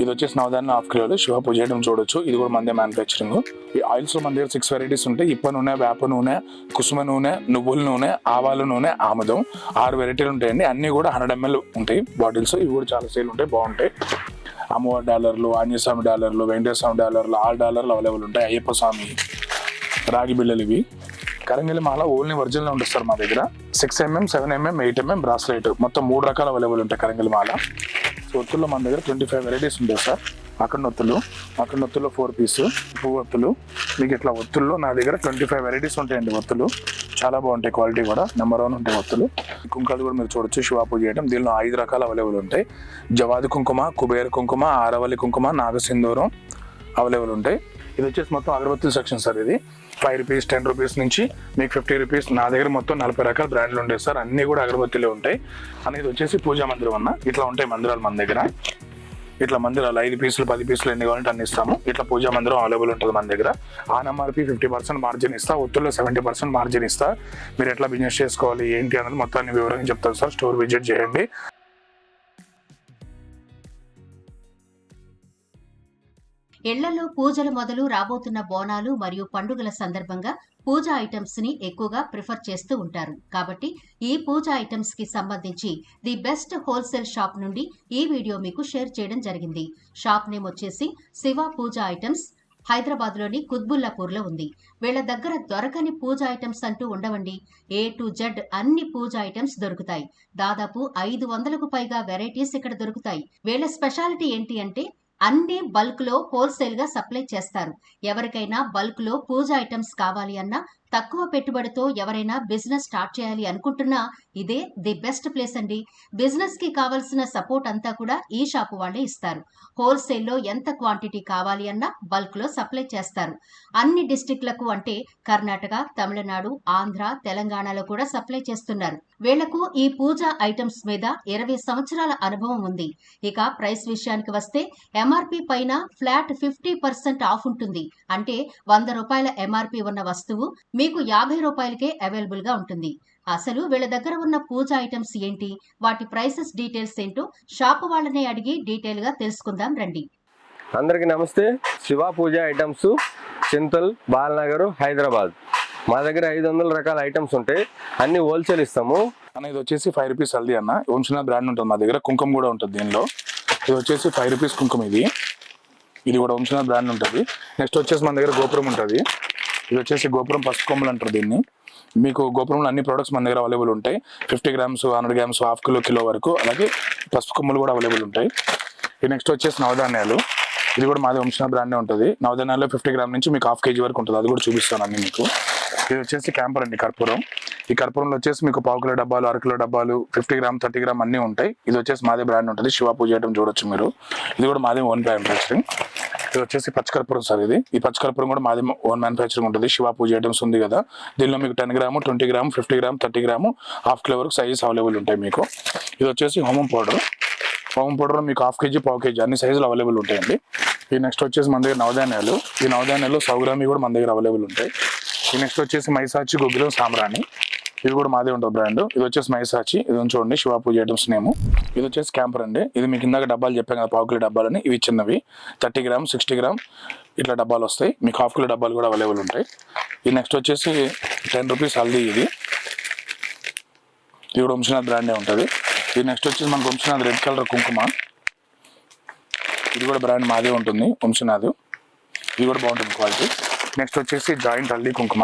ఇది వచ్చేసి నవదాన్ని హాఫ్ కిలోలు. శివ పూజ చేయడం చూడొచ్చు. ఇది కూడా మందే మ్యానుఫ్యాక్చరింగ్ ఈ ఆయిల్స్లో మన దగ్గర సిక్స్ వెరైటీస్ ఉంటాయి. ఇప్ప నూనె వేప నూనె కుసుమ నూనె నువ్వుల నూనె ఆవాల నూనె ఆముదం ఆరు వెరైటీలు ఉంటాయండి. అన్ని కూడా హండ్రెడ్ ఎంఎల్ ఉంటాయి బాటిల్స్ ఇవి కూడా చాలా సేల్ ఉంటాయి బాగుంటాయి. అమ్మవారి డాలర్లు ఆంజనేయస్వామి డాలర్లు వెంకటేశ్వర డాలర్లు ఆరు డాలర్లు అవైలబుల్ ఉంటాయి. అయ్యప్ప స్వామి రాగి బిళ్ళలు ఇవి. కరంగిలి మాల ఓన్లీ ఒరిజినల్ ఉంటుంది సార్ మా దగ్గర. Six MM seven MM eight MM bracelet మొత్తం మూడు రకాలు అవైలబుల్ ఉంటాయి కరంగిలి మాల. ఒత్తుల్లో మన దగ్గర ట్వంటీ ఫైవ్ వెరైటీస్ ఉంటాయి సార్. అక్కడ నొత్తులు అక్కడ నొత్తుల్లో ఫోర్ పీస్ పువ్వు ఒత్తులు. మీకు ఇట్లా ఒత్తుల్లో నా దగ్గర ట్వంటీ ఫైవ్ వెరైటీస్ ఉంటాయండి ఒత్తులు. చాలా బాగుంటాయి క్వాలిటీ కూడా. నెంబర్ వన్ ఉంటాయి ఒత్తులు. కుంకాలు కూడా మీరు చూడొచ్చు శివాపూజ చేయడం దీనిలో ఐదు రకాలు అవైలబుల్ ఉంటాయి. జవాది కుంకుమ కుబేర కుంకుమ ఆరవల్లి కుంకుమ నాగసింధూరం అవైలబుల్ ఉంటాయి. ఇది వచ్చేసి మొత్తం అగరబత్తుల సెక్షన్ సార్ ఇది. ఫైవ్ రూపీస్ టెన్ రూపీస్ నుంచి మీకు ఫిఫ్టీ రూపీస్ నా దగ్గర మొత్తం నలభై రకాల బ్రాండ్లు ఉంటాయి సార్. అన్ని కూడా అగరబత్తులే ఉంటాయి. అనేది వచ్చేసి పూజా మందిరం అన్న. ఇట్లా ఉంటాయి మందిరాలు మన దగ్గర. ఇట్లా మందిరాలు ఐదు పీసులు పది పీసులు ఎన్ని కావాలంటే అన్ని ఇస్తాము. ఇట్లా పూజా మందిరం అవైలబుల్ ఉంటుంది మన దగ్గర. ఆ నెంబర్కి ఫిఫ్టీ పర్సెంట్ మార్జిన్ ఇస్తా. ఒత్తుల్లో సెవెంటీ పర్సెంట్ మార్జిన్ ఇస్తా. మీరు ఎట్లా బిజినెస్ చేసుకోవాలి ఏంటి అనేది మొత్తాన్ని వివరంగా చెప్తారు సార్. స్టోర్ విజిట్ చేయండి. ఇళ్ళలో పూజలు మొదలు రాబోతున్న బోనాలు మరియు పండుగల సందర్భంగా పూజ ఐటమ్స్ని ఎక్కువగా ప్రిఫర్ చేస్తూ ఉంటారు. కాబట్టి ఈ పూజ ఐటమ్స్కి సంబంధించి ది బెస్ట్ హోల్సేల్ షాప్ నుండి ఈ వీడియో మీకు షేర్ చేయడం జరిగింది. షాప్ నేమ్ వచ్చేసి శివ పూజ ఐటమ్స్ హైదరాబాద్లోని లో ఉంది. వీళ్ళ దగ్గర దొరకని పూజ ఐటమ్స్ అంటూ ఉండవండి. ఏ టు జెడ్ అన్ని పూజ ఐటమ్స్ దొరుకుతాయి. దాదాపు ఐదు వందలకు పైగా వెరైటీస్ ఇక్కడ దొరుకుతాయి. వీళ్ళ స్పెషాలిటీ ఏంటి అంటే అన్ని బల్క్లో హోల్సేల్గా సప్లై చేస్తారు. ఎవరికైనా బల్క్లో పూజ ఐటమ్స్ కావాలి అన్నా తక్కువ పెట్టుబడితో ఎవరైనా బిజినెస్ స్టార్ట్ చేయాలి అనుకుంటున్నా ఇదే ది బెస్ట్ ప్లేస్ అండి. బిజినెస్కి కావాల్సిన సపోర్ట్ అంతా కూడా ఈ షాపు వాళ్ళే ఇస్తారు. హోల్సేల్లో ఎంత క్వాంటిటీ కావాలి అన్నా బల్క్లో సప్లై చేస్తారు. అన్ని డిస్టిక్లకు అంటే కర్ణాటక తమిళనాడు ఆంధ్ర తెలంగాణలో కూడా సప్లై చేస్తున్నారు. వీళ్ళకు ఈ పూజా ఐటమ్స్ మీద ఇరవై సంవత్సరాల అనుభవం ఉంది. ఇక ప్రైస్ విషయానికి వస్తే ఎంఆర్పి పైన ఫ్లాట్ ఫిఫ్టీ పర్సెంట్ ఆఫ్ ఉంటుంది. అంటే వంద రూపాయల ఎంఆర్పి ఉన్న వస్తువు మీకు యాభై రూపాయలకే అవైలబుల్గా ఉంటుంది. అసలు వీళ్ళ దగ్గర ఉన్న పూజ ఐటమ్స్ ఏంటి? వాటి ప్రైసెస్ డీటెయిల్స్ ఏంటో షాపు వాళ్ళనే అడిగి డీటెయిల్గా తెలుసుకుందాం రండి. అందరికీ నమస్తే. శివ పూజ ఐటమ్స్ చింతల్ బాలనగర్ హైదరాబాద్. మా దగ్గర ఐదు వందల రకాల ఐటమ్స్ ఉంటాయి. అన్ని హోల్సేల్ ఇస్తాము. అన్న ఇది వచ్చేసి ఫైవ్ రూపీస్ హల్దీ అన్న. వంశనా బ్రాండ్ ఉంటుంది మా దగ్గర. కుంకుమ కూడా ఉంటుంది దీనిలో. ఇది వచ్చేసి ఫైవ్ రూపీస్ కుంకుమ ఇది. ఇది కూడా వంశనా బ్రాండ్ ఉంటుంది. నెక్స్ట్ వచ్చేసి మన దగ్గర గోపురం ఉంటుంది. ఇది వచ్చేసి గోపురం పసుపు కొమ్మలు అంటారు దీన్ని. మీకు గోపురంలో అన్ని ప్రోడక్ట్స్ మన దగ్గర అవైలబుల్ ఉంటాయి. Fifty grams hundred grams half kilo kilo వరకు. అలాగే పసుపు కొమ్మలు కూడా అవైలబుల్ ఉంటాయి. ఇది నెక్స్ట్ వచ్చేసి నవధాన్యాలు. ఇది కూడా మాది వంశన బ్రాండే ఉంటుంది. నవధాన్యాల్లో ఫిఫ్టీ గ్రామ్ నుంచి మీకు హాఫ్ కేజీ వరకు ఉంటుంది. అది కూడా చూపిస్తాను అన్ని మీకు. ఇది వచ్చేసి క్యాంపర్ అండి కర్పూరం. ఈ కర్పూరంలో వచ్చేసి మీకు పావు కిలో డబ్బాలు అర కిలో డబ్బాలు ఫిఫ్టీ గ్రామ్ థర్టీ గ్రామ్ అన్నీ ఉంటాయి. ఇది వచ్చేసి మాదే బ్రాండ్ ఉంటుంది. శివ పూజ చేయడం చూడొచ్చు మీరు. ఇది కూడా మాదే ఓన్ మ్యానుఫ్యాక్చరింగ్ ఇది వచ్చేసి పచ్చకర్పూరం సార్ ఇది. ఈ పచ్చకర్పూరం కూడా మాది ఓన్ మ్యానుఫ్యాక్చరింగ్ ఉంటుంది. శివ పూజ ఐటమ్స్ ఉంది కదా. దీనిలో మీకు ten gram twenty gram fifty gram thirty gram half kilo వరకు సైజెస్ అవైలబుల్ ఉంటాయి మీకు. ఇది వచ్చేసి హోమం పౌడర్ హోమం పౌడర్ మీకు హాఫ్ కేజీ పావు కేజీ అన్ని సైజులు అవైలబుల్ ఉంటాయండి. ఈ నెక్స్ట్ వచ్చేసి మన దగ్గర నవధాన్యాలు. ఈ నవధాన్యాలు సౌగ్రామి కూడా మన దగ్గర అవైలబుల్ ఉంటాయి. ఈ నెక్స్ట్ వచ్చేసి మైసాచి గుగ్గిలం సామ్రాణి. ఇది కూడా మాదే ఉంటుంది బ్రాండ్ ఇది వచ్చేసి మైసాచి ఇది చూడండి శివ పూజ ఐటమ్స్ నేము. ఇది వచ్చేసి క్యాంపర్ అండి. ఇది మీకు ఇందాక డబ్బాలు చెప్పాను కదా పావు కిలో డబ్బాలని. ఇవి చిన్నవి. థర్టీ గ్రామ్ సిక్స్టీ గ్రామ్ ఇట్లా డబ్బాలు వస్తాయి. మీకు హాఫ్ కిలో డబ్బాలు కూడా అవైలబుల్ ఉంటాయి. ఇది నెక్స్ట్ వచ్చేసి టెన్ రూపీస్ హల్దీ ఇది. ఇది కూడా వంశీనాథ్ బ్రాండే ఉంటుంది. ఇది నెక్స్ట్ వచ్చేసి మనకు వంశీనాథ్ రెడ్ కలర్ కుంకుమ. ఇది కూడా బ్రాండ్ మాదే ఉంటుంది వంశీనాథ్. ఇది కూడా బాగుంటుంది క్వాలిటీ నెక్స్ట్ వచ్చేసి జాయింట్ హల్దీ కుంకుమ.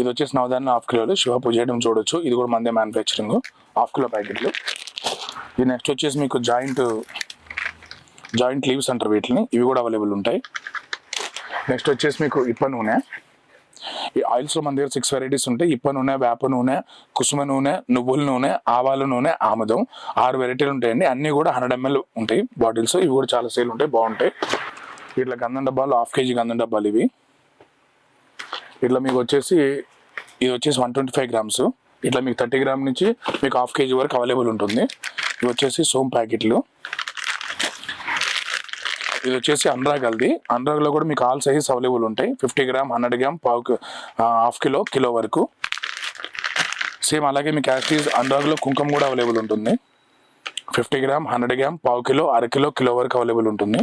ఇది వచ్చేసి నవదాన్ని హాఫ్ కిలోలు. శివ పూజ చేయడం చూడొచ్చు. ఇది కూడా మందే మ్యానుఫ్యాక్చరింగ్ హాఫ్ కిలో ప్యాకెట్లు. ఇది నెక్స్ట్ వచ్చేసి మీకు జాయింట్ జాయింట్ లీవ్స్ అంటారు వీటిని. ఇవి కూడా అవైలబుల్ ఉంటాయి. నెక్స్ట్ వచ్చేసి మీకు ఇప్ప నూనె. ఈ ఆయిల్స్లో మన దగ్గర సిక్స్ వెరైటీస్ ఉంటాయి. ఇప్ప నూనె వేప నూనె కుసుమ నూనె నువ్వుల నూనె ఆవాల నూనె ఆముదం. ఆరు వెరైటీలు ఉంటాయండి. అన్నీ కూడా హండ్రెడ్ ఎంఎల్ ఉంటాయి. బాటిల్స్ ఇవి కూడా చాలా సేల్ ఉంటాయి. బాగుంటాయి. ఇట్లా గంధం డబ్బాలు హాఫ్ కేజీ గంధం డబ్బాలు ఇవి. ఇట్లా మీకు వచ్చేసి ఇది వచ్చేసి వన్ ట్వంటీ ఫైవ్ గ్రామ్స్. ఇట్లా మీకు థర్టీ గ్రామ్ నుంచి మీకు హాఫ్ కేజీ వరకు అవైలబుల్ ఉంటుంది. ఇవి వచ్చేసి సోమ్ ప్యాకెట్లు. ఇది వచ్చేసి అనురాగ్ హల్దీ అనురాగ్లో కూడా మీకు ఆల్ సైజెస్ అవైలబుల్ ఉంటాయి. ఫిఫ్టీ గ్రామ్ హండ్రెడ్ గ్రామ్ పావు హాఫ్ కిలో కిలో వరకు. సేమ్ అలాగే మీకు యాక్టీస్ అనురాగ్లో కుంకుమ కూడా అవైలబుల్ ఉంటుంది. ఫిఫ్టీ గ్రామ్ హండ్రెడ్ గ్రామ్ పావు కిలో అర కిలో కిలో వరకు అవైలబుల్ ఉంటుంది.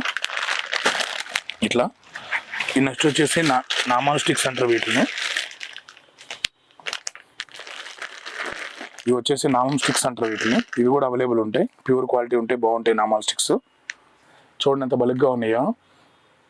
ఇట్లా. ఈ నెక్స్ట్ వచ్చేసి నా నామాల్ స్టిక్స్ అంటారు వీటిని. ఇవి వచ్చేసి నామం స్టిక్స్ అంటారు వీటిని. ఇవి కూడా అవైలబుల్ ఉంటాయి. ప్యూర్ క్వాలిటీ ఉంటాయి బాగుంటాయి నామాల్ స్టిక్స్. చూడండి ఎంత బలుగ్గా ఉన్నాయో.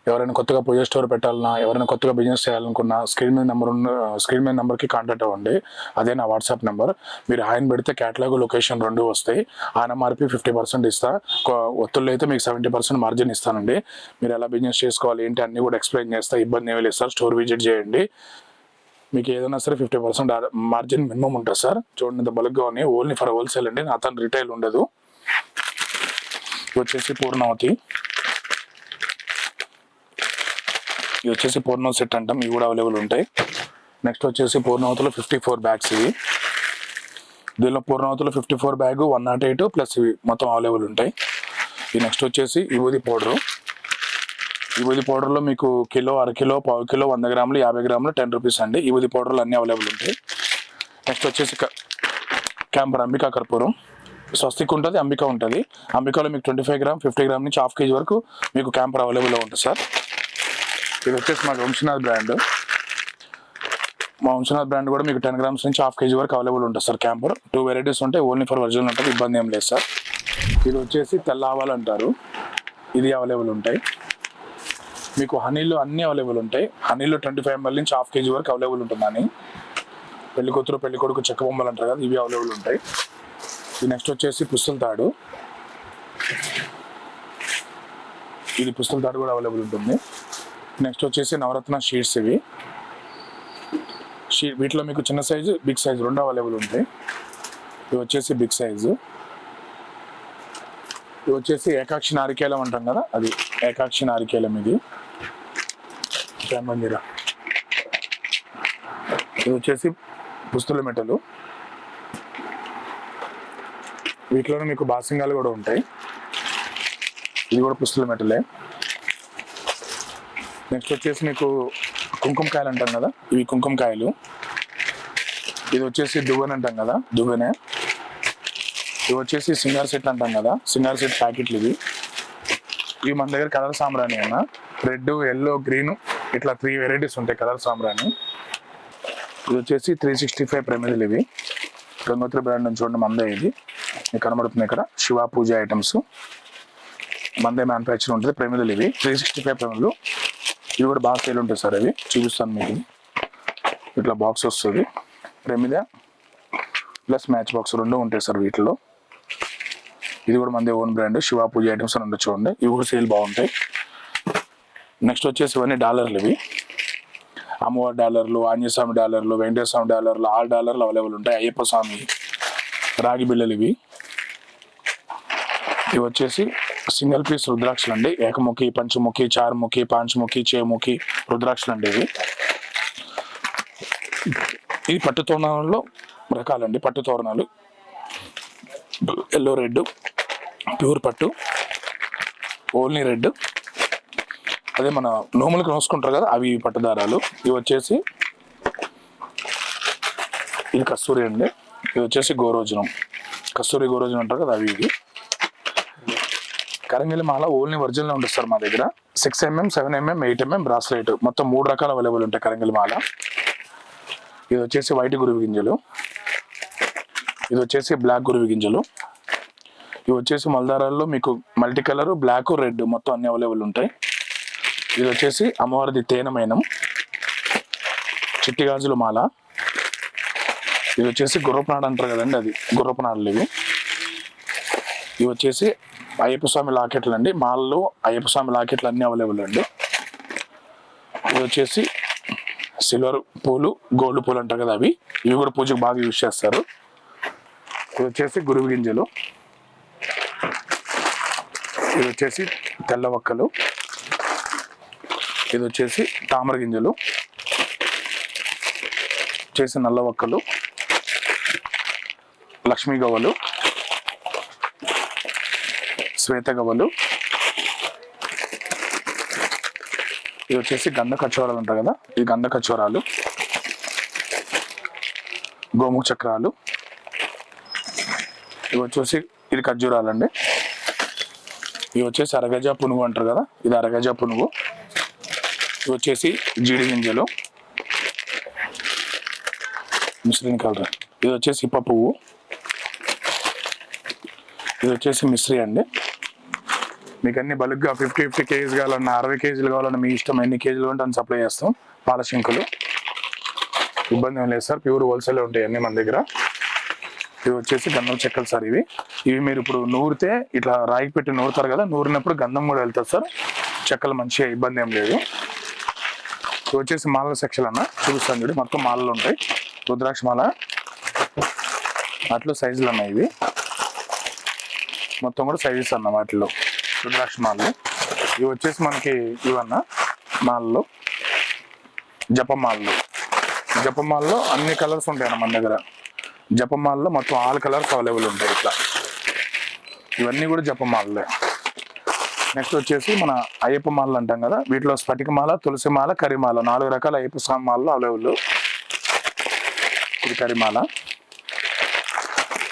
ఎవరైనా కొత్తగా పూజ స్టోర్ పెట్టాలన్నా ఎవరైనా కొత్తగా బిజినెస్ చేయాలనుకున్నా స్క్రీన్ మీద నెంబర్ ఉన్న స్క్రీన్ మీద నెంబర్కి కాంటాక్ట్ అవ్వండి. అదే నా వాట్సాప్ నెంబర్ మీరు ఆయన పెడితే క్యాటలాగ్ లొకేషన్ రెండు వస్తాయి. ఆ ఫిఫ్టీ పర్సెంట్ ఇస్తా. కొ- ఒత్తుల్లో అయితే మీకు సెవెంటీ పర్సెంట్ మార్జిన్ ఇస్తానండి. మీరు ఎలా బిజినెస్ చేసుకోవాలి ఏంటి అన్నీ కూడా ఎక్స్ప్లెయిన్ చేస్తా. ఇబ్బంది ఏమీ లేదు సార్. స్టోర్ విజిట్ చేయండి. మీకు ఏదైనా సరే ఫిఫ్టీ పర్సెంట్ మార్జిన్ మినిమం ఉంటుంది సార్. చూడండి ఇంత బలుగ్గా ఉన్నాయి. ఓన్లీ ఫర్ హోల్సేల్ అండి. నా తను రిటైల్ ఉండదు. వచ్చేసి పూర్ణవతి. ఇది వచ్చేసి పూర్ణం సెట్ అంటాం. ఇవి కూడా అవైలబుల్ ఉంటాయి. నెక్స్ట్ వచ్చేసి పూర్ణవతిలో ఫిఫ్టీ ఫోర్ బ్యాగ్స్ ఇవి. దీనిలో పూర్ణవతిలో fifty four bag one naught eight plus ఇవి మొత్తం అవైలబుల్ ఉంటాయి. ఈ నెక్స్ట్ వచ్చేసి విభూది పౌడరు విభూది పౌడర్లో మీకు కిలో అరకిలో పావు కిలో వంద గ్రాములు యాభై గ్రాములు టెన్ రూపీస్ అండి. విభూది పౌడర్లు అన్నీ అవైలబుల్ ఉంటాయి. నెక్స్ట్ వచ్చేసి క- క్యాంపర్ అంబికా కర్పూరం. స్వస్తిక్ ఉంటుంది అంబికా ఉంటుంది. అంబికాలో మీకు twenty five gram fifty gram నుంచి హాఫ్ కేజీ వరకు మీకు క్యాంపర్ అవైలబుల్లో ఉంటుంది సార్ ఇది వచ్చేసి మా వంశీనాథ్ బ్రాండ్ మా వంశీనాథ్ బ్రాండ్ కూడా మీకు టెన్ గ్రామ్స్ నుంచి హాఫ్ కేజీ వరకు అవైలబుల్ ఉంటుంది సార్ క్యాంపర్ టూ వెరైటీస్ ఉంటాయి ఓన్లీ ఫర్ ఒరిజినల్ ఉంటుంది ఇబ్బంది ఏం లేదు సార్. ఇది వచ్చేసి తెల్ల ఆవాలు అంటారు. ఇది అవైలబుల్ ఉంటాయి. మీకు హనీలో అన్ని అవైలబుల్ ఉంటాయి. హనీలో ట్వంటీ ఫైవ్ ఎంఎల్ నుంచి హాఫ్ కేజీ వరకు అవైలబుల్ ఉంటుంది అని పెళ్ళి కూతురు పెళ్ళి కొడుకు చెక్క బొమ్మలు అంటారు కదా ఇవి అవైలబుల్ ఉంటాయి. ఇది నెక్స్ట్ వచ్చేసి పుస్తల తాడు. ఇది పుస్తల తాడు కూడా అవైలబుల్ ఉంటుంది. నెక్స్ట్ వచ్చేసి నవరత్న షీట్స్ ఇవి. షీ వీటిలో మీకు చిన్న సైజు బిగ్ సైజు రెండు అవైలబుల్ ఉంటాయి. ఇవి వచ్చేసి బిగ్ సైజు ఇవి వచ్చేసి ఏకాక్షి నారికేలం అంటాం కదా అది ఏకాక్షి నారికేలం ఇది. మందిరా ఇది వచ్చేసి పుస్తుల మెటలు. వీటిలోనే మీకు బాసింగాలు కూడా ఉంటాయి. ఇది కూడా పుస్తుల మెటలే. నెక్స్ట్ వచ్చేసి మీకు కుంకుమ కాయలు అంటాం కదా? ఇవి కుంకుమ కాయలు. ఇది వచ్చేసి దువ్వెన అంటాం కదా? దువ్వెనే. ఇవి వచ్చేసి సింగార్ సెట్ అంటాం కదా? సింగార్ సెట్ ప్యాకెట్లు ఇవి. ఇవి మన దగ్గర కలర్ సాంబ్రాణి అన్న. రెడ్ ఎల్లో గ్రీన్ ఇట్లా త్రీ వెరైటీస్ ఉంటాయి కలర్ సాంబ్రాణి. ఇది వచ్చేసి త్రీ సిక్స్టీ ఫైవ్ ప్రమిదలు ఇవి. గంగోత్రి బ్రాండ్ నుంచి చూడండి మందే ఇది. మీకు కనబడుతుంది ఇక్కడ. శివ పూజ ఐటమ్స్. మందే మ్యానుఫ్యాక్చర్ ఉంటుంది. ప్రమిదలు ఇవి. త్రీ సిక్స్టీ ఫైవ్ ప్రమిదలు ఇవి కూడా బాగా సేల్ ఉంటాయి సార్ అవి. చూపిస్తాను మీకు. ఇట్లా బాక్స్ వస్తుంది. ప్రమిద ప్లస్ మ్యాచ్ బాక్స్ రెండు ఉంటాయి సార్ వీటిలో ఇది కూడా మంది own brand Shiva Puja items అని ఉంటాయి చూడండి. ఇవి కూడా సేల్ బాగుంటాయి. నెక్స్ట్ వచ్చేసి ఇవన్నీ డాలర్లు ఇవి. అమ్మవారి డాలర్లు ఆంజనేయ స్వామి డాలర్లు వెంకటేశ్వర స్వామి డాలర్లు ఆల్ డాలర్లు అవైలబుల్ ఉంటాయి. అయ్యప్ప స్వామి రాగి బిళ్ళలు ఇవి. ఇవి వచ్చేసి సింగిల్ పీస్ రుద్రాక్షలు అండి ఏకముఖి పంచముఖి చారుముఖి పాంచముఖి చేముఖి రుద్రాక్షలు అండి ఇవి. ఇది పట్టు తోరణాలలో రకాలండి పట్టు తోరణాలు. ఎల్లో రెడ్ ప్యూర్ పట్టు ఓన్లీ రెడ్ అదే మన నోములకు నోసుకుంటారు కదా అవి పట్టుదారాలు. ఇవి వచ్చేసి ఇది కస్తూరి అండి. ఇది వచ్చేసి గోరోజనం. కస్తూరి గోరోజనం అంటారు కదా అవి ఇది కరంగిలి మాల ఓన్లీ ఒరిజినల్ ఉంటుంది సార్ మా దగ్గర. Six MM seven MM eight MM bracelet మొత్తం మూడు రకాలు అవైలబుల్ ఉంటాయి కరంగిలి మాల ఇది వచ్చేసి వైట్ గురువి గింజలు. ఇది వచ్చేసి బ్లాక్ గురువి గింజలు. ఇవి వచ్చేసి మల్దారాల్లో మీకు మల్టీ కలర్ బ్లాక్ రెడ్ మొత్తం అన్ని అవైలబుల్ ఉంటాయి. ఇది వచ్చేసి అమ్మవారిది తేనమైనం చిట్టి గాజుల మాల. ఇది వచ్చేసి గుర్రపనాడు అంటారు కదండి అది. గుర్రపనాడులు ఇవి. ఇవి వచ్చేసి అయ్యప్ప స్వామి లాకెట్లు అండి మాల్లో అయ్యప్ప స్వామి లాకెట్లు అన్నీ అవైలబుల్ అండి. ఇది వచ్చేసి సిల్వర్ పూలు గోల్డ్ పూలు అంటారు కదా అవి. ఇవి కూడా పూజకు బాగా యూజ్ చేస్తారు. ఇది వచ్చేసి గురువు గింజలు. ఇది వచ్చేసి తెల్ల వక్కలు. ఇది వచ్చేసి తామర గింజలు. వచ్చేసి నల్ల వక్కలు. లక్ష్మీ గవ్వలు. శ్వేత గవ్వలు ఇది వచ్చేసి గంధ కచోరాలు ఉంటాయి కదా? ఇది గంధ కచోరాలు గోముఖ చక్రాలు. ఇవి వచ్చేసి ఇది ఖర్జూరాలు అండి ఇవి వచ్చేసి అరగజ పునుగు అంటారు కదా? ఇది అరగజ పునుగు. ఇవి వచ్చేసి జీడి గింజలు మిశ్రీని కలర్. ఇది వచ్చేసి ఇప్ప పువ్వు. ఇది వచ్చేసి మిశ్రీ అండి మీకు అన్ని బల్క్గా ఫిఫ్టీ ఫిఫ్టీ కేజీస్ కావాలన్నా అరవై కేజీలు కావాలన్నా మీ ఇష్టం ఎన్ని కేజీలు ఉంటే అని సప్లై చేస్తాం. పాల శంకులు. ఇబ్బంది ఏం లేదు సార్ ప్యూర్ హోల్సేల్ ఉంటాయి అన్ని మన దగ్గర. ఇవి వచ్చేసి గంధం చెక్కలు సార్ ఇవి. ఇవి మీరు ఇప్పుడు నూరితే ఇట్లా రాయికి పెట్టి నూరుతారు కదా నూరినప్పుడు గంధం కూడా వెళ్తుంది సార్. చెక్కలు మంచిగా ఇబ్బంది ఏం లేదు. ఇవి వచ్చేసి మాలల సెక్షన్ అన్న. చూపిస్తాను చూడు మొత్తం మాలలు ఉంటాయి. రుద్రాక్ష మాల. అట్లు సైజులు అన్నాయి ఇవి. మొత్తం కూడా సైజెస్ అన్న వాటిలో. రుద్రాక్ష మాలలు ఇవి వచ్చేసి మనకి ఇవన్న మాలలు జపమాలలు జపమాలలో అన్ని కలర్స్ ఉంటాయి మన దగ్గర. జపమాలలో మొత్తం ఆల్ కలర్స్ అవైలబుల్ ఉంటాయి ఇట్లా. ఇవన్నీ కూడా జపమాలలే నెక్స్ట్ వచ్చేసి మన అయ్యప్ప మాలలు అంటాం కదా వీటిలో స్ఫటిక మాల తులసి మాల కరిమాల నాలుగు రకాల అయ్యప్ప స్వామి మాలలు అవైలబుల్. ఇది కరిమాల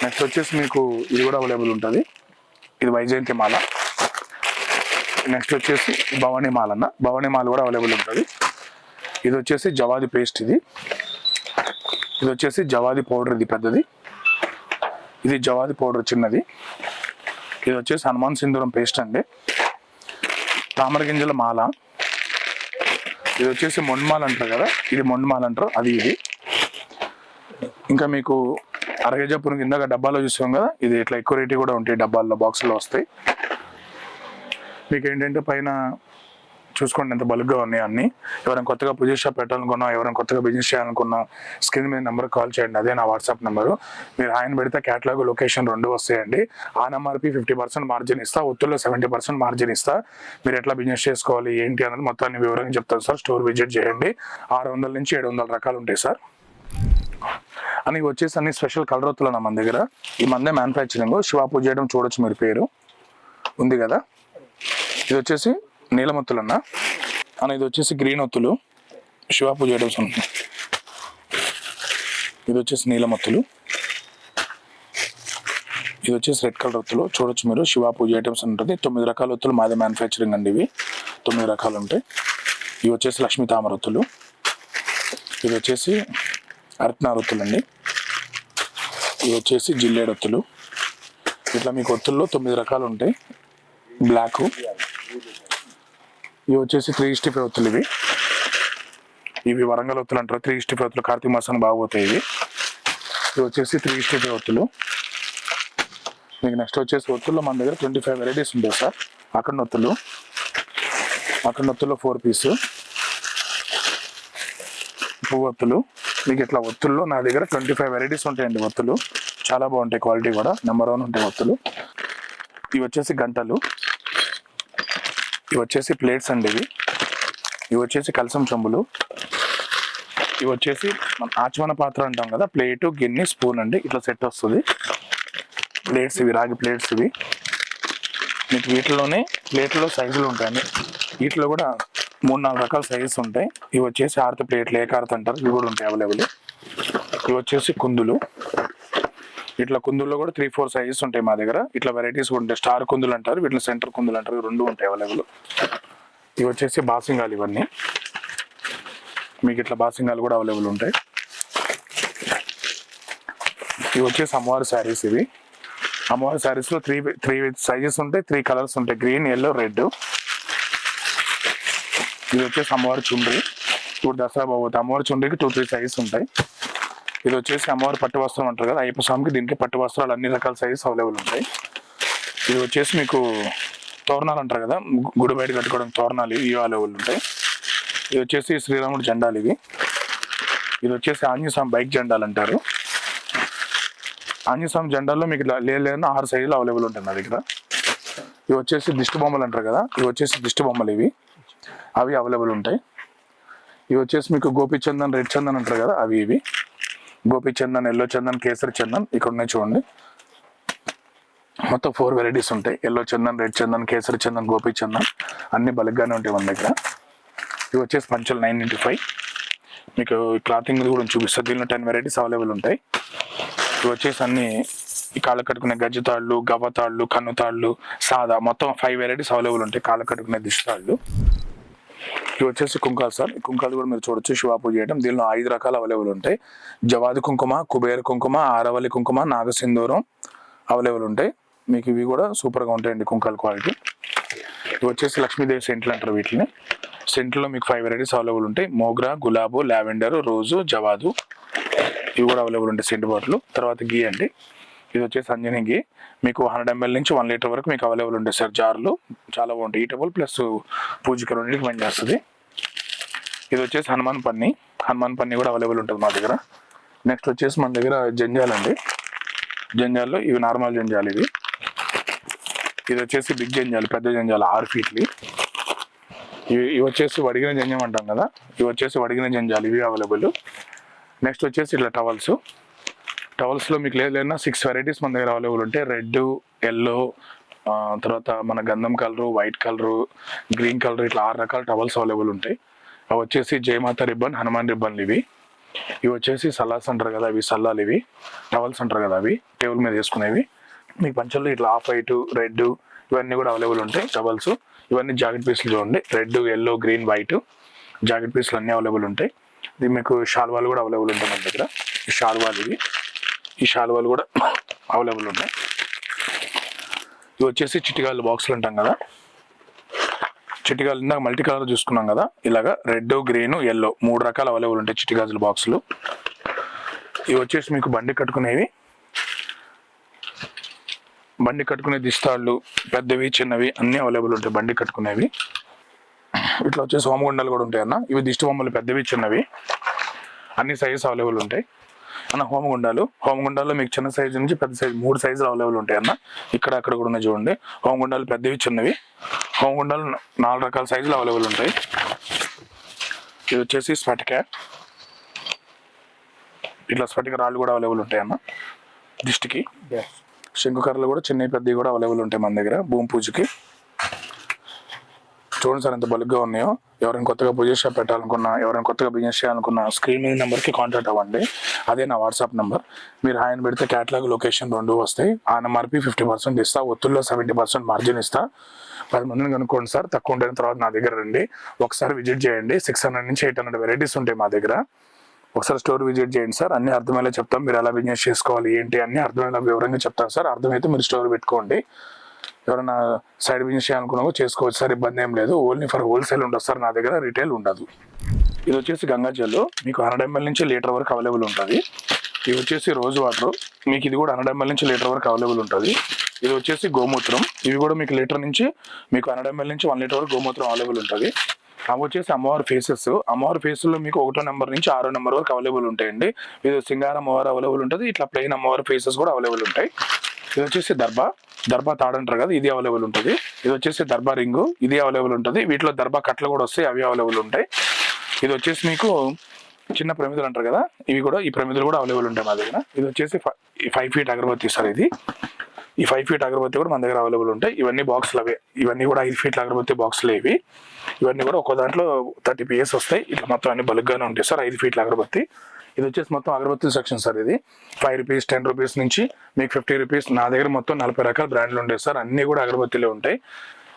నెక్స్ట్ వచ్చేసి మీకు ఇది కూడా అవైలబుల్ ఉంటుంది. ఇది వైజయంతి మాల. నెక్స్ట్ వచ్చేసి భవానీ మాల అన్న. భవానీ మాల్ కూడా అవైలబుల్ ఉంటుంది. ఇది వచ్చేసి జవాది పేస్ట్ ఇది. ఇది వచ్చేసి జవాది పౌడర్ ఇది పెద్దది. ఇది జవాది పౌడర్ చిన్నది. ఇది వచ్చేసి హనుమాన్ సింధూరం పేస్ట్ అండి. తామర గింజల మాల. ఇది వచ్చేసి మొండ్మాల్ అంటారు కదా ఇది మొండ్మాల అంటారు అది ఇది. ఇంకా మీకు అరగజ పురుగు ఇందాక డబ్బాలో చూసాం కదా ఇది ఇట్లా ఎక్కువ రేటు కూడా ఉంటాయి డబ్బాల్లో బాక్స్లో వస్తాయి. మీకు ఏంటంటే పైన చూసుకోండి ఎంత బల్క్గా ఉన్నాయి అన్ని. ఎవరైనా కొత్తగా పొజిషన్ షాప్ పెట్టాలనుకున్నా ఎవరైనా కొత్తగా బిజినెస్ చేయాలనుకున్నా స్క్రీన్ మీద నెంబర్ కాల్ చేయండి. అదే నా వాట్సాప్ నెంబరు మీరు ఆయన పెడితే క్యాటలాగ్ లొకేషన్ రెండు వస్తాయండి. ఆ నెంబర్కి ఫిఫ్టీ పర్సెంట్ మార్జిన్ ఇస్తా ఒత్తుల్లో సెవెంటీ పర్సెంట్ మార్జిన్ ఇస్తా. మీరు ఎట్లా బిజినెస్ చేసుకోవాలి ఏంటి అన్నది మొత్తాన్ని వివరంగా చెప్తాను సార్. స్టోర్ విజిట్ చేయండి. ఆరు వందల నుంచి ఏడు వందల రకాలు ఉంటాయి సార్. అని వచ్చేసి అన్ని స్పెషల్ కలర్ ఒత్తులు మన దగ్గర. ఈ మందే మ్యానుఫ్యాక్చరింగ్ శివా పూజ చేయడం చూడొచ్చు మీరు పేరు. ఉంది కదా? ఇది వచ్చేసి నీలమత్తులు అన్న అన్న ఇది వచ్చేసి గ్రీన్ ఒత్తులు. శివ పూజ ఐటమ్స్ ఉంటుంది ఇది వచ్చేసి నీలమత్తులు. ఇది వచ్చేసి రెడ్ కలర్ ఒత్తులు. చూడొచ్చు మీరు. శివ పూజ ఐటమ్స్ ఉంటుంది తొమ్మిది రకాల ఒత్తులు. మాది మ్యానుఫ్యాక్చరింగ్ అండి ఇవి. తొమ్మిది రకాలు ఉంటాయి. ఇవి వచ్చేసి లక్ష్మీ తామరొత్తులు ఇది వచ్చేసి అరత్నార్ అండి ఇవి వచ్చేసి జిల్లేడొత్తులు ఇట్లా మీకు ఒత్తుల్లో తొమ్మిది రకాలు ఉంటాయి. బ్లాకు ఇవి వచ్చేసి త్రీ ఇష్టి ఫైవ్ ఇవి. ఇవి వరంగల్ వత్తులు అంటారు. త్రీ ఇష్టి ఫైవ్ కార్తీక మాసానికి బాగోతాయి ఇవి. ఇవి వచ్చేసి త్రీ ఇష్టి ఫైవ్ మీకు నెక్స్ట్ వచ్చేసి ఒత్తుల్లో మన దగ్గర ట్వంటీ ఫైవ్ వెరైటీస్ ఉంటాయి సార్. అక్కడ నొత్తులు అక్కడ నొత్తుల్లో ఫోర్ పీస్ పువ్వు ఒత్తులు. మీకు ఇట్లా ఒత్తుల్లో నా దగ్గర ట్వంటీ ఫైవ్ వెరైటీస్ ఉంటాయండి ఒత్తులు. చాలా బాగుంటాయి. క్వాలిటీ కూడా. నెంబర్ వన్ ఉంటాయి ఒత్తులు. ఇవి వచ్చేసి గంటలు. ఇవి వచ్చేసి ప్లేట్స్ అండి ఇవి. ఇవి వచ్చేసి కలసం చెంబులు. ఇవి వచ్చేసి మన ఆచమన పాత్ర అంటాం కదా ప్లేటు గిన్నె స్పూన్ అండి. ఇట్లా సెట్ వస్తుంది. ప్లేట్స్ ఇవి రాగి ప్లేట్స్ ఇవి. మీకు వీటిలోనే ప్లేట్లో సైజులు ఉంటాయి వీటిలో కూడా మూడు నాలుగు రకాల సైజెస్ ఉంటాయి. ఇవి వచ్చేసి ఆర్త ప్లేట్లు ఏకారత అంటారు. ఇవి కూడా ఉంటాయి అవైలబుల్ ఇవి వచ్చేసి కుందులు. ఇట్లా కుందుల్లో కూడా త్రీ ఫోర్ సైజెస్ ఉంటాయి మా దగ్గర. ఇట్లా వెరైటీస్ ఉంటాయి. స్టార్ కుందులు అంటారు వీటిలో సెంటర్ కుందులు అంటారు. రెండు ఉంటాయి అవైలబుల్ ఇవి వచ్చేసి బాసింగాలు ఇవన్నీ. మీకు ఇట్లా బాసింగాలు కూడా అవైలబుల్ ఉంటాయి. ఇవి వచ్చేసి అమ్మవారి శారీస్ ఇవి. అమ్మవారి శారీస్లో త్రీ త్రీ సైజెస్ ఉంటాయి త్రీ కలర్స్ ఉంటాయి. గ్రీన్ ఎల్లో రెడ్ ఇది వచ్చేసి అమ్మవారి చుండ్రి. ఇప్పుడు దసరా బాబోతుంది అమ్మవారి చుండ్రికి టూ త్రీ సైజెస్ ఉంటాయి. ఇది వచ్చేసి అమ్మవారి పట్టు వస్త్రం అంటారు కదా అయ్యప్ప స్వామికి దీనికి పట్టు వస్త్రాలు అన్ని రకాల సైజెస్ అవైలబుల్ ఉంటాయి. ఇది వచ్చేసి మీకు తోరణాలు అంటారు కదా గుడి బయట కట్టుకోవడం తోరణాలు ఇవి అవైలబుల్ ఉంటాయి. ఇది వచ్చేసి శ్రీరాముడి జెండాలు ఇవి. ఇది వచ్చేసి ఆంజనేయస్వామి బైక్ జెండాలు అంటారు. ఆంజనేయస్వామి జెండాల్లో మీకు ఇలా లేదన్నా ఆరు సైజులు అవైలబుల్ ఉంటాయి నా దగ్గర. ఇవి వచ్చేసి దిష్టి బొమ్మలు అంటారు కదా ఇవి వచ్చేసి దిష్టి బొమ్మలు ఇవి. అవి అవైలబుల్ ఉంటాయి. ఇవి వచ్చేసి మీకు గోపిచందన్ రెడ్ చందన్ అంటారు కదా అవి ఇవి. గోపి చందన్ ఎల్లో చందన్ కేసరి చందన్ ఇక్కడ ఉన్నాయి చూడండి. మొత్తం ఫోర్ వెరైటీస్ ఉంటాయి. ఎల్లో చందన్ రెడ్ చందన్ కేసరి చందన్ గోపి చందన్ అన్ని బలిగ్గానే ఉంటాయి మన దగ్గర. ఇవి వచ్చేసి పంచలు నైన్ నైంటీ ఫైవ్ మీకు క్లాతింగ్ కూడా చూపిస్తారు దీనిలో టెన్ వెరైటీస్ అవైలబుల్ ఉంటాయి. ఇవి వచ్చేసి అన్ని ఈ కాళ్ళ కట్టుకునే గజ్జతాళ్ళు గవ్వతాళ్ళు కన్నుతాళ్ళు సాదా మొత్తం ఫైవ్ వెరైటీస్ అవైలబుల్ ఉంటాయి కాళ్ళ కట్టుకునే దిష్టాళ్ళు ఇవి వచ్చేసి కుంకాలు సార్. కుంకాలు కూడా మీరు చూడొచ్చు. శివాపూజ చేయడం. దీనిలో ఐదు రకాల అవైలబుల్ ఉంటాయి. జవాది కుంకుమ కుబేర కుంకుమ ఆరవల్లి కుంకుమ నాగసింధూరం అవైలబుల్ ఉంటాయి. మీకు ఇవి కూడా సూపర్గా ఉంటాయండి కుంకాల క్వాలిటీ ఇవి వచ్చేసి లక్ష్మీదేవి సెంట్లు అంటారు వీటిని. సెంట్లో మీకు ఫైవ్ వెరైటీస్ అవైలబుల్ ఉంటాయి. మోగ్రా గులాబు లావెండర్ రోజు జవాదు. ఇవి కూడా అవైలబుల్ ఉంటాయి సెంట్ బాటిల్. తర్వాత గీ అండి. ఇది వచ్చేసి అంజనీ మీకు హండ్రెడ్ ఎంఎల్ నుంచి వన్ లీటర్ వరకు మీకు అవైలబుల్ ఉంటాయి సార్ జార్లు. చాలా బాగుంటాయి. ఈటబుల్ ప్లస్ పూజకి రెండింటికి పని చేస్తుంది. ఇది వచ్చేసి హనుమాన్ పన్ని. హనుమాన్ పన్ని కూడా అవైలబుల్ ఉంటుంది మా దగ్గర. నెక్స్ట్ వచ్చేసి మన దగ్గర జంజాల్ అండి. జంజాల్లో ఇవి నార్మల్ జంజాలు ఇవి. ఇది వచ్చేసి బిగ్ జంజాలు పెద్ద జంజాలు ఆరు ఫీట్లీ ఇవి ఇవి వచ్చేసి వడిగిన జంజం అంటాం కదా. ఇవి వచ్చేసి వడిగిన జంజాలు ఇవి అవైలబుల్ నెక్స్ట్ వచ్చేసి ఇట్లా టవల్స్ టవల్స్లో మీకు లేదు లేదన్నా సిక్స్ వెరైటీస్ మన దగ్గర అవైలబుల్ ఉంటాయి రెడ్ ఎల్లో తర్వాత మన గంధం colour white colour green colour ఇట్లా ఆరు రకాల టవల్స్ అవైలబుల్ ఉంటాయి. అవి వచ్చేసి జయమాత రిబ్బన్ హనుమాన్ రిబ్బన్లు ఇవి. ఇవి వచ్చేసి సల్లాస్ అంటారు కదా ఇవి సల్లాలు ఇవి. టవల్స్ అంటారు కదా అవి టేబుల్ మీద వేసుకునేవి. మీకు పంచల్లో ఇట్లా ఆఫ్ వైట్ రెడ్ ఇవన్నీ కూడా అవైలబుల్ ఉంటాయి టవల్స్. ఇవన్నీ జాకెట్ పీసులు చూడండి. Red yellow green white jacket పీసులు అన్నీ అవైలబుల్ ఉంటాయి. ఇది మీకు షాల్వాలు కూడా అవైలబుల్ ఉంటాయి మన దగ్గర. షాల్వాలు ఇవి. ఈ శాలువాలు కూడా అవైలబుల్ ఉంటాయి ఇవి వచ్చేసి చిట్టిగాళ్ళు బాక్సులు అంటాం కదా. చిట్టిగాజులు ఇందాక మల్టీ కలర్ చూసుకున్నాం కదా. ఇలాగా రెడ్ గ్రీన్ ఎల్లో మూడు రకాలు అవైలబుల్ ఉంటాయి చిట్టిగాజుల బాక్సులు. ఇవి వచ్చేసి మీకు బండి కట్టుకునేవి. బండి కట్టుకునే దిస్తాళ్ళు పెద్దవి చిన్నవి అన్నీ అవైలబుల్ ఉంటాయి బండి కట్టుకునేవి. ఇట్లా వచ్చేసి హోమగుండాలు కూడా ఉంటాయి అన్న ఇవి దిష్టి బొమ్మలు పెద్దవి చిన్నవి. అన్ని సైజెస్ అవైలబుల్ ఉంటాయి. అన్న హోమగుండాలు హోమగుండాల్లో మీకు చిన్న సైజు నుంచి పెద్ద సైజు మూడు సైజులు అవైలబుల్ ఉంటాయి అన్న. ఇక్కడ అక్కడ కూడా ఉన్నాయి చూడండి. హోమగుండాలు పెద్దవి చిన్నవి. హోమగుండాలు నాలుగు రకాల సైజులు అవైలబుల్ ఉంటాయి. ఇది వచ్చేసి స్ఫటిక. ఇట్లా స్ఫటిక రాళ్ళు కూడా అవైలబుల్ ఉంటాయి అన్న. దిష్టికి. శంకుకర్రలు కూడా చిన్నవి పెద్దవి కూడా అవైలబుల్ ఉంటాయి మన దగ్గర భూమి పూజకి. చూడండి సార్ ఎంత బలుగ్గా ఉన్నాయో. ఎవరైనా కొత్తగా పూజ షాప్ పెట్టాలనుకున్నా ఎవరైనా కొత్తగా బిజినెస్ చేయాలనుకున్నా స్క్రీన్ మీద నెంబర్కి కాంటాక్ట్ అవ్వండి. అదే నా వాట్సాప్ నెంబర్. మీరు ఆయన పెడితే క్యాటలాగ్ లొకేషన్ రెండు వస్తాయి. ఆ నెంబర్కి ఫిఫ్టీ పర్సెంట్ ఇస్తా ఒత్తుల్లో సెవెంటీ పర్సెంట్ మార్జిన్ ఇస్తా. పది మందిని కనుక్కోండి సార్ తక్కువ ఉంటే తర్వాత నా దగ్గర రండి. ఒకసారి విజిట్ చేయండి. సిక్స్ హండ్రెడ్ నుంచి ఎయిట్ హండ్రెడ్ వెరైటీస్ ఉంటాయి మా దగ్గర. ఒకసారి స్టోర్ విజిట్ చేయండి సార్. అన్ని అర్థమయ్యేలా చెప్తాం. మీరు ఎలా బిజినెస్ చేసుకోవాలి ఏంటి అన్ని అర్థమయ్యేలా వివరంగా చెప్తాం సార్. అర్థమైతే మీరు స్టోర్ పెట్టుకోండి. ఎవరైనా సైడ్ బిజినెస్ చేయాలనుకున్నా చేసుకోవచ్చు సార్. ఇబ్బంది ఏం లేదు. ఓన్లీ ఫర్ హోల్సేల్ ఉండదు సార్. నా దగ్గర రిటైల్ ఉండదు. ఇది వచ్చేసి గంగా జల్లు. మీకు హండ్రెడ్ ఎంఎల్ నుంచి లీటర్ వరకు అవైలబుల్ ఉంటుంది. ఇది వచ్చేసి రోజు వాటర్. మీకు ఇది కూడా హండ్రెడ్ ఎంఎల్ నుంచి లీటర్ వరకు అవైలబుల్ ఉంటుంది. ఇది వచ్చేసి గోమూత్రం. ఇవి కూడా మీకు లీటర్ నుంచి మీకు హండ్రెడ్ ఎంఎల్ నుంచి వన్ లీటర్ వరకు గోమూత్రం అవైలబుల్ ఉంటుంది. అవి వచ్చేసి అమ్మవారి ఫేసెస్. అమ్మవారి ఫేసుల్లో మీకు ఒకటో నెంబర్ నుంచి ఆరో నెంబర్ వరకు అవైలబుల్ ఉంటాయండి. ఇది సింగార అమ్మవారు అవైలబుల్ ఉంటుంది. ఇట్లా ప్లెయిన్ అమ్మవారి ఫేసెస్ కూడా అవైలబుల్ ఉంటాయి. ఇది వచ్చేసి దర్బా. దర్బా తాడంటారు కదా ఇది అవైలబుల్ ఉంటుంది. ఇది వచ్చేసి దర్బా రింగు. ఇది అవైలబుల్ ఉంటుంది. వీటిలో దర్బా కట్లు కూడా వస్తాయి. అవి అవైలబుల్ ఉంటాయి. ఇది వచ్చేసి మీకు చిన్న ప్రమిదలు అంటారు కదా? ఇవి కూడా ఈ ప్రమిదలు కూడా అవైలబుల్ ఉంటాయి మా దగ్గర. ఇది వచ్చేసి ఫైవ్ ఫీట్ అగరబత్తి సార్ ఇది. ఈ ఫైవ్ ఫీట్ అగరబత్తి కూడా మన దగ్గర అవైలబుల్ ఉంటాయి. ఇవన్నీ బాక్సులు అవే ఇవన్నీ కూడా ఐదు ఫీట్ల అగరబత్తి బాక్సులు ఇవి. ఇవన్నీ కూడా ఒక్కో దాంట్లో థర్టీ పిఎస్ వస్తాయి. ఇట్లా మొత్తం అన్ని బల్క్గానే ఉంటాయి సార్ ఐదు ఫీట్ల అగరబత్తి. ఇది వచ్చేసి మొత్తం అగరబత్తుల సెక్షన్ సార్ ఇది. ఫైవ్ రూపీస్ టెన్ రూపీస్ నుంచి మీకు ఫిఫ్టీ రూపీస్ నా దగ్గర మొత్తం నలభై రకాల బ్రాండ్లు ఉంటాయి సార్. అన్నీ కూడా అగరబత్తిలే ఉంటాయి.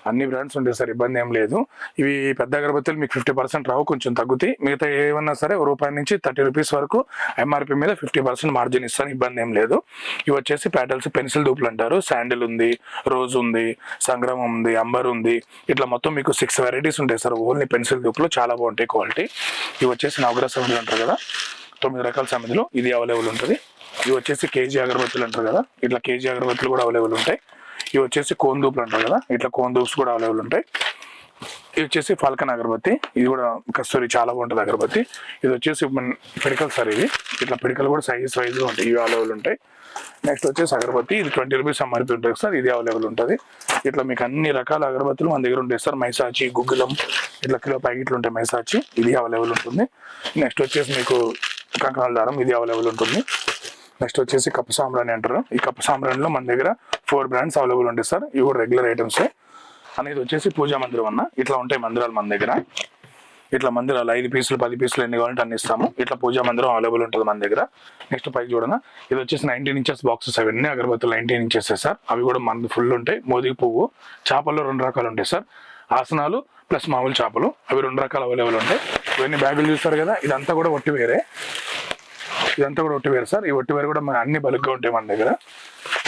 అన్ని బ్రాండ్స్ ఉంటాయి సార్ ఇబ్బంది ఏం లేదు. ఇవి పెద్ద అగరబత్తులు మీకు ఫిఫ్టీ పర్సెంట్ రావు కొంచెం తగ్గుతాయి. మిగతా ఏమన్నా సరే రూపాయల రూపాయి నుంచి థర్టీ రూపీస్ వరకు ఎంఆర్పి మీద ఫిఫ్టీ పర్సెంట్ మార్జిన్ ఇస్తాను ఇబ్బంది ఏం లేదు. ఇవి వచ్చేసి ప్యాటల్స్ పెన్సిల్ దూపులు అంటారు. శాండిల్ ఉంది రోజ్ ఉంది సంగ్రమం ఉంది అంబర్ ఉంది. ఇట్లా మొత్తం మీకు సిక్స్ వెరైటీస్ ఉంటాయి సార్. ఓన్లీ పెన్సిల్ దూపులు చాలా బాగుంటాయి క్వాలిటీ ఇవి వచ్చేసి నవగ్రహ సమిధులు అంటారు కదా. తొమ్మిది రకాల సమిధులు ఇది అవైలబుల్ ఉంటుంది. ఇవి వచ్చేసి కేజీ అగరబత్తులు అంటారు కదా. ఇట్లా కేజీ అగరబత్తులు కూడా అవైలబుల్ ఉంటాయి. ఇవి వచ్చేసి కోందూపులు అంటారు కదా? ఇట్లా కోందూప్స్ కూడా అవైలబుల్ ఉంటాయి. ఇది వచ్చేసి ఫాల్కన్ అగరబత్తి. ఇది కూడా కస్తూరి చాలా బాగుంటుంది అగరబత్తి. ఇది వచ్చేసి పిడికల్ సార్ ఇది ఇట్లా పిడికలు కూడా సైజ్ వైజ్గా ఉంటాయి. ఇవి అవైలబుల్ ఉంటాయి. నెక్స్ట్ వచ్చేసి అగరబత్తి. ఇది ట్వంటీ రూపీస్ ఎంఆర్పి ఉంటుంది సార్. ఇది అవైలబుల్ ఉంటుంది. ఇట్లా మీకు అన్ని రకాల అగరబత్తులు మన దగ్గర ఉంటాయి సార్. మైసాచి గుగ్గులం ఇట్లా కిలో ప్యాకెట్లు ఉంటాయి మైసాచి. ఇది అవైలబుల్ ఉంటుంది. నెక్స్ట్ వచ్చేసి మీకు కంకణాల దారం. ఇది అవైలబుల్ ఉంటుంది. నెక్స్ట్ వచ్చేసి కప్పు సాంబ్రాణి అంటారు. ఈ కప్పు సాంబ్రాణిలో మన దగ్గర ఫోర్ బ్రాండ్స్ అవైలబుల్ ఉంటాయి సార్. ఇవి కూడా రెగ్యులర్ ఐటమ్స్ అనేది వచ్చేసి పూజా మందిరం అన్న. ఇట్లా ఉంటాయి మందిరాలు మన దగ్గర. ఇట్లా మందిరాలు ఐదు పీసులు పది పీసులు ఎన్ని కావాలంటే అన్ని ఇస్తాము. ఇట్లా పూజా మందిరం అవైలబుల్ ఉంటుంది మన దగ్గర. నెక్స్ట్ పైకి చూడనా ఇది వచ్చేసి నైన్టీన్ ఇంచెస్ బాక్సెస్ అవన్నీ అగరబత్తులు నైన్టీన్ ఇంచెస్ సార్. అవి కూడా మన ఫుల్ ఉంటాయి. మోదీ పువ్వు. చేపల్లో రెండు రకాలు ఉంటాయి సార్. ఆసనాలు ప్లస్ మామూలు చేపలు. అవి రెండు రకాలు అవైలబుల్ ఉంటాయి. ఇవన్నీ బ్యాగులు చూస్తారు కదా. ఇదంతా కూడా ఒట్టి వేరే. ఇదంతా కూడా ఒట్టివేరు సార్. ఈ ఒట్టి వేరు కూడా మన అన్ని బలుగ్గా ఉంటాయి మన దగ్గర.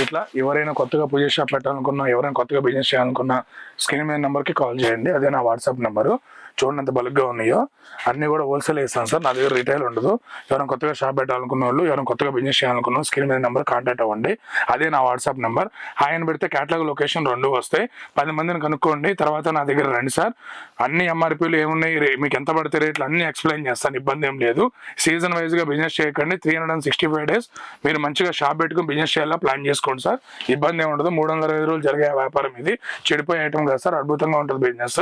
ఇట్లా ఎవరైనా కొత్తగా పూజ షాప్ పెట్టాలనుకున్నా ఎవరైనా కొత్తగా బిజినెస్ చేయాలనుకున్నా స్క్రీన్ మీద నెంబర్కి కాల్ చేయండి. అదే నా వాట్సాప్ నెంబరు చూడండి ఎంత బలుగ్గా ఉన్నాయో. అన్ని కూడా హోల్సేల్ వేస్తాను సార్. నా దగ్గర రిటైల్ ఉండదు. ఎవరైనా కొత్తగా షాప్ పెట్టాలనుకున్న వాళ్ళు ఎవరైనా కొత్తగా బిజినెస్ చేయాలనుకున్న స్క్రీన్ మీద నెంబర్ కాంటాక్ట్ అవ్వండి. అదే నా వాట్సాప్ నెంబర్ ఆయన పెడితే క్యాటలాగ్ లొకేషన్ రెండు వస్తాయి. పది మందిని కనుక్కోండి. తర్వాత నా దగ్గర రండి సార్. అన్ని ఎంఆర్పీలు ఏమున్నాయి? రే- మీకు ఎంత పడితే రేట్లు అన్ని ఎక్స్ప్లెయిన్ చేస్తాను. ఇబ్బంది ఏం లేదు. సీజన్ వైజ్గా బిజినెస్ చేయకండి. Three hundred and sixty five days మీరు మంచిగా షాప్ పెట్టుకుని బిజినెస్ చేయాలా ప్లాన్ చేసుకోండి సార్. ఇబ్బంది ఏమి ఉండదు. మూడు వందల ఐదు రోజులు జరిగే వ్యాపారం ఇది. చెడిపోయే ఐటమ్ కదా సార్. అద్భుతంగా ఉంటుంది బిజినెస్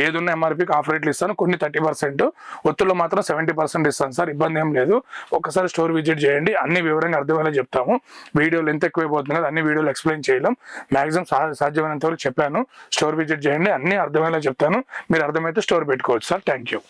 ఏదున్న ఎంఆర్పీకి ఆఫర్ రేట్లు ఇస్తాను. కొన్ని థర్టీ పర్సెంట్ ఒత్తుల్లో మాత్రం సెవెంటీ పర్సెంట్ ఇస్తాను సార్. ఇబ్బంది ఏం లేదు. ఒకసారి స్టోర్ విజిట్ చేయండి. అన్ని వివరంగా అర్థమయ్యేలా చెప్తాము. వీడియోలు ఎంత ఎక్కువైపోతుంది కదా అన్ని వీడియోలు ఎక్స్ప్లెయిన్ చేయలేం. మాక్సిమం సాధ్యమైనంత వరకు చెప్పాను. స్టోర్ విజిట్ చేయండి. అన్ని అర్థమయ్యేలా చెప్తాను. మీరు అర్థమైతే స్టోర్ పెట్టుకోవచ్చు సార్. Thank you.